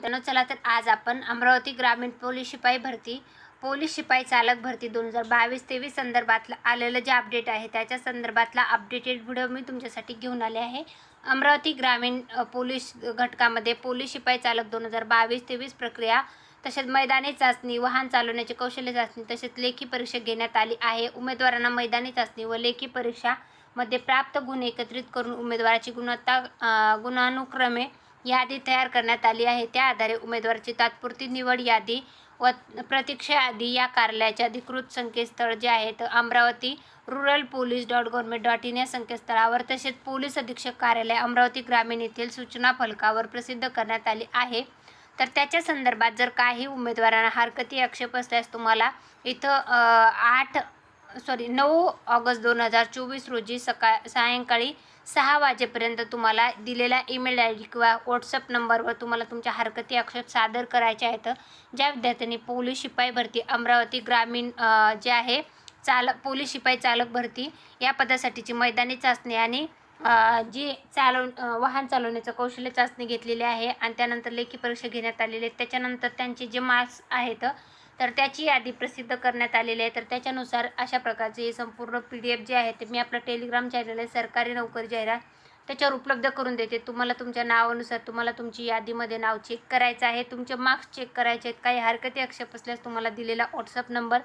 मित्रांनो चला तर आज आपण अमरावती ग्रामीण पोलीस शिपाई भरती पोलीस शिपाई चालक भरती दोन हजार बावीस तेवीस संदर्भातलं आलेलं जे अपडेट आहे त्याच्या संदर्भातला अपडेटेड व्हिडिओ मी तुमच्यासाठी घेऊन आले आहे. अमरावती ग्रामीण पोलीस घटकामध्ये पोलीस शिपाई चालक दोन हजार बावीस तेवीस प्रक्रिया तसेच मैदानी चाचणी वाहन चालवण्याची कौशल्य चाचणी तसेच लेखी परीक्षा घेण्यात आली आहे. उमेदवारांना मैदानी चाचणी व लेखी परीक्षा मध्ये प्राप्त गुण एकत्रित करून उमेदवाराची गुणवत्ता गुणानुक्रमे यादी तयार करण्यात आली आहे. त्या आधारे उमेदवाराची तात्पुरती निवड यादी व प्रतीक्षा यादी या कार्यालयाचे अधिकृत संकेतस्थळ जे आहे तर Amravati rural police dot government dot in या संकेतस्थळावर तसेच पोलीस अधीक्षक कार्यालय अमरावती ग्रामीण येथील सूचना फलकावर प्रसिद्ध करण्यात आली आहे. तर त्याच्या संदर्भात जर काही उमेदवारांना हरकती आक्षेप असल्यास तुम्हाला इथं आठ सॉरी नऊ ऑगस्ट दोन हजार चोवीस रोजी सकाळ सायंकाळी सहा वाजेपर्यंत तुम्हाला दिलेला ईमेल आय डी किंवा व्हॉट्सअप नंबरवर तुम्हाला तुमच्या हरकती आक्षेप सादर करायचे आहेत. ज्या विद्यार्थ्यांनी पोलीस शिपाई भरती अमरावती ग्रामीण जे आहे चालक पोलीस शिपाई चालक भरती या पदासाठीची मैदानी चाचणी आणि जी चालव वाहन चालवण्याचं कौशल्य चाचणी घेतलेली आहे आणि त्यानंतर लेखी परीक्षा घेण्यात आलेली आहे. त्याच्यानंतर त्यांचे जे मार्क्स आहेत तर त्याची यादी प्रसिद्ध करण्यात आलेली आहे. तर त्याच्यानुसार अशा प्रकारचे हे संपूर्ण पी डी एफ जे आहे ते मी आपलं टेलिग्राम चॅनल आहे सरकारी नोकरी जाहिरात. त्याच्यावर उपलब्ध करून देते. तुम्हाला तुमच्या नावानुसार तुम्हाला तुमची यादीमध्ये नाव चेक करायचं आहे. तुमचे मार्क्स चेक करायचे आहेत. काही हरकती आक्षेप असल्यास तुम्हाला दिलेला व्हॉट्सअप नंबर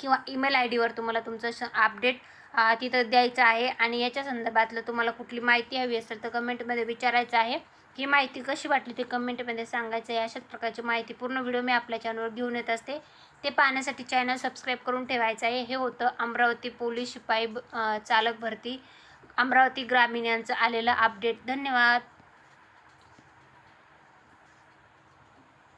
किंवा ईमेल आय डीवर तुम्हाला तुमचं अपडेट तिथं द्यायचं आहे. आणि याच्या संदर्भातलं तुम्हाला कुठली माहिती हवी असेल तर कमेंटमध्ये विचारायचं आहे. ही माहिती कशी वाटली ते कमेंटमध्ये सांगायचं आहे. अशाच प्रकारची माहिती पूर्ण व्हिडिओ मी आपल्या चॅनलवर घेऊन येत असते. ते पाहण्यासाठी चॅनल सबस्क्राईब करून ठेवायचं आहे. हे होतं अमरावती पोलीस शिपाई ब- चालक भरती. अमरावती ग्रामीण यांचं आलेलं अपडेट धन्यवाद.